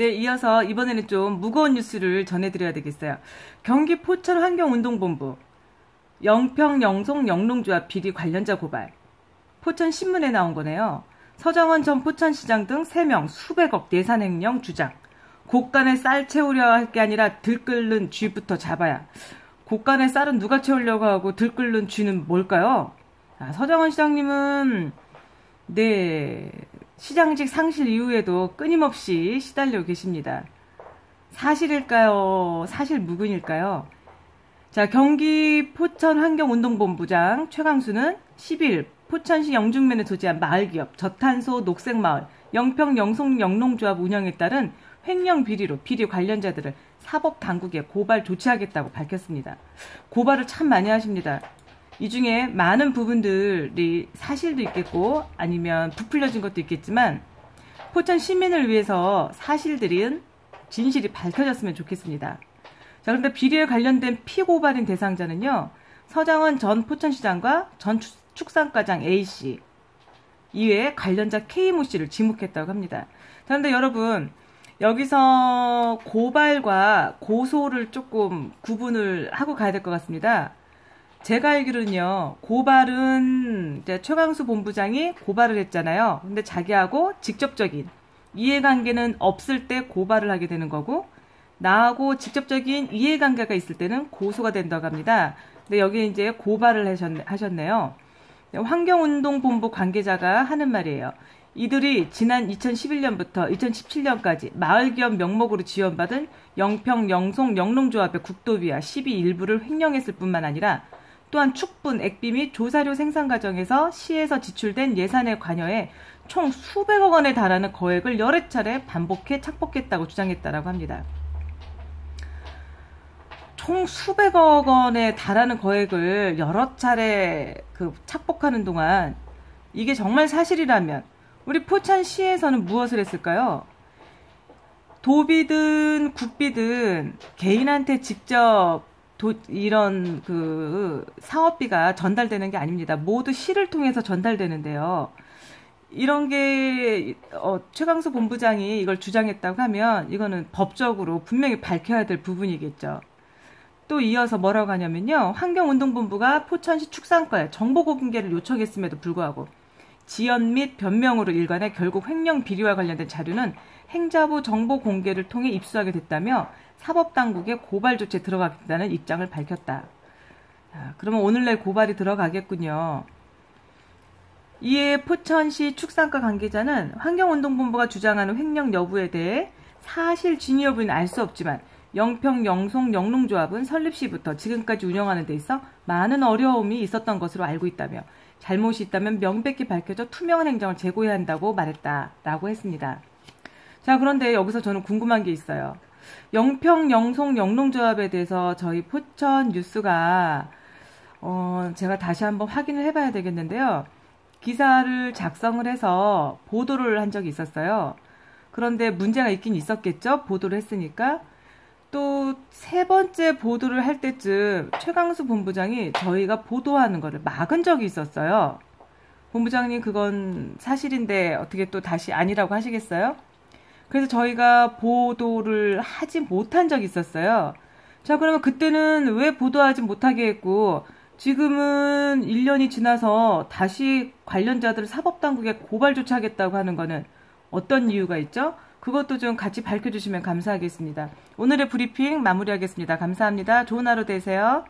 네, 이어서 이번에는 좀 무거운 뉴스를 전해드려야 되겠어요. 경기 포천 환경운동본부 영평 영송 영농조합 비리 관련자 고발. 포천 신문에 나온 거네요. 서정원 전 포천시장 등 3명 수백억 예산 횡령 주장. 곳간에 쌀 채우려 할 게 아니라 들끓는 쥐부터 잡아야. 곳간에 쌀은 누가 채우려고 하고 들끓는 쥐는 뭘까요? 아, 서정원 시장님은 네 시장직 상실 이후에도 끊임없이 시달려 계십니다. 사실일까요? 사실 무근일까요? 자, 경기 포천 환경운동본부장 최강수는 10일 포천시 영중면에 소지한 마을기업 저탄소 녹색마을 영평 영송 영농조합 운영에 따른 횡령 비리로 비리 관련자들을 사법 당국에 고발 조치하겠다고 밝혔습니다. 고발을 참 많이 하십니다. 이 중에 많은 부분들이 사실도 있겠고 아니면 부풀려진 것도 있겠지만 포천 시민을 위해서 사실들은 진실이 밝혀졌으면 좋겠습니다. 자, 그런데 비리에 관련된 피고발인 대상자는요. 서장원 전 포천시장과 전 축산과장 A씨 이외에 관련자 K모 씨를 지목했다고 합니다. 그런데 여러분 여기서 고발과 고소를 조금 구분을 하고 가야 될 것 같습니다. 제가 알기로는요, 고발은 최강수 본부장이 고발을 했잖아요. 근데 자기하고 직접적인 이해관계는 없을 때 고발을 하게 되는 거고, 나하고 직접적인 이해관계가 있을 때는 고소가 된다고 합니다. 근데 여기 이제 고발을 하셨네, 요 환경운동본부 관계자가 하는 말이에요. 이들이 지난 2011년부터 2017년까지 마을기업 명목으로 지원받은 영평, 영송, 영농조합의 국도비와 시비 일부를 횡령했을 뿐만 아니라 또한 축분, 액비 및 조사료 생산 과정에서 시에서 지출된 예산에 관여해 총 수백억 원에 달하는 거액을 여러 차례 반복해 착복했다고 주장했다라고 합니다. 총 수백억 원에 달하는 거액을 여러 차례 그 착복하는 동안 이게 정말 사실이라면 우리 포천시에서는 무엇을 했을까요? 도비든 국비든 개인한테 직접 도, 이런 그 사업비가 전달되는 게 아닙니다. 모두 시를 통해서 전달되는데요. 이런 게 어, 최강수 본부장이 이걸 주장했다고 하면 이거는 법적으로 분명히 밝혀야 될 부분이겠죠. 또 이어서 뭐라고 하냐면요. 환경운동본부가 포천시 축산과에 정보 공개를 요청했음에도 불구하고 지연 및 변명으로 일관해 결국 횡령 비리와 관련된 자료는 행자부 정보 공개를 통해 입수하게 됐다며 사법당국에 고발 조치에 들어가겠다는 입장을 밝혔다. 아, 그러면 오늘 날 고발이 들어가겠군요. 이에 포천시 축산과 관계자는 환경운동본부가 주장하는 횡령 여부에 대해 사실 진위 여부는 알 수 없지만 영평 영송 영농조합은 설립 시부터 지금까지 운영하는 데 있어 많은 어려움이 있었던 것으로 알고 있다며 잘못이 있다면 명백히 밝혀져 투명한 행정을 제고해야 한다고 말했다라고 했습니다. 자 그런데 여기서 저는 궁금한 게 있어요. 영평 영송 영농조합에 대해서 저희 포천 뉴스가 어, 제가 다시 한번 확인을 해봐야 되겠는데요. 기사를 작성을 해서 보도를 한 적이 있었어요. 그런데 문제가 있긴 있었겠죠? 보도를 했으니까. 또 세 번째 보도를 할 때쯤 최강수 본부장이 저희가 보도하는 거를 막은 적이 있었어요. 본부장님 그건 사실인데 어떻게 또 다시 아니라고 하시겠어요? 그래서 저희가 보도를 하지 못한 적이 있었어요. 자, 그러면 그때는 왜 보도하지 못하게 했고, 지금은 1년이 지나서 다시 관련자들을 사법당국에 고발 조치하겠다고 하는 거는 어떤 이유가 있죠? 그것도 좀 같이 밝혀주시면 감사하겠습니다. 오늘의 브리핑 마무리하겠습니다. 감사합니다. 좋은 하루 되세요.